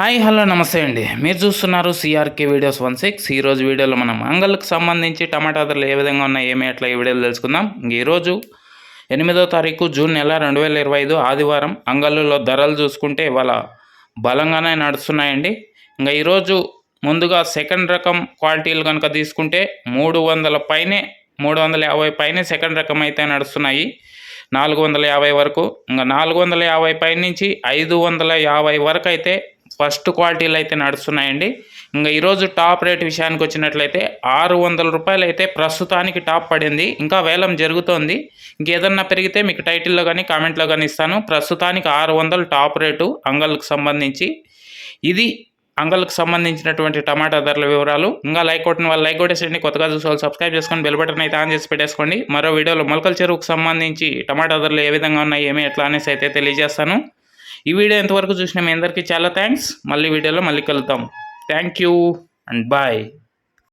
Hi hello నమస్తే అండి. మీరు చూస్తున్నారు సిఆర్కే వీడియోస్ వన్ సిక్స్ ఈరోజు వీడియోలో మనం అంగల్కి సంబంధించి టమాటా ధరలు ఏ విధంగా ఉన్నాయి ఏమి అట్లా ఈ వీడియోలో తెలుసుకుందాం. ఇంక ఈరోజు ఎనిమిదో తారీఖు జూన్ నెల రెండు వేల ఇరవై ఐదు ఆదివారం అంగళ్ళలో ధరలు చూసుకుంటే ఇవాళ బలంగానే నడుస్తున్నాయండి. ఇంకా ఈరోజు ముందుగా సెకండ్ రకం క్వాలిటీలు కనుక తీసుకుంటే మూడు వందల పైనే మూడు వందల యాభై పైనే సెకండ్ రకం అయితే నడుస్తున్నాయి. నాలుగు వందల యాభై వరకు ఇంకా నాలుగు వందల యాభై పై నుంచి ఐదు వందల యాభై వరకు అయితే ఫస్ట్ క్వాలిటీలు అయితే నడుస్తున్నాయండి. ఇంకా ఈరోజు టాప్ రేట్ విషయానికి వచ్చినట్లయితే ఆరు వందల రూపాయలు అయితే ప్రస్తుతానికి టాప్ పడింది. ఇంకా వేలం జరుగుతోంది. ఇంకేదన్నా పెరిగితే మీకు టైటిల్లో కానీ కామెంట్లో కానీ ఇస్తాను. ప్రస్తుతానికి ఆరు వందలు టాప్ రేటు అంగల్కి సంబంధించి. ఇది అంగల్కి సంబంధించినటువంటి టమాటా ధరల వివరాలు. ఇంకా లైక్ కొట్టిన వాళ్ళు లైక్ కొట్టేసేయండి. కొత్తగా చూసేవాళ్ళు సబ్స్క్రైబ్ చేసుకొని బెల్ బటన్ అయితే ఆన్ చేసి పెట్టేసుకోండి. మరో వీడియోలో మొలకల చెరువుకు సంబంధించి టమాటా ధరలు ఏ విధంగా ఉన్నాయి ఏమి ఎట్లా అనేసి అయితే తెలియజేస్తాను. ఈ వీడియో ఎంతవరకు చూసిన మీ అందరికీ చాలా థ్యాంక్స్ మళ్ళీ వీడియోలో మళ్ళీ కలుద్దాం. Thank you and bye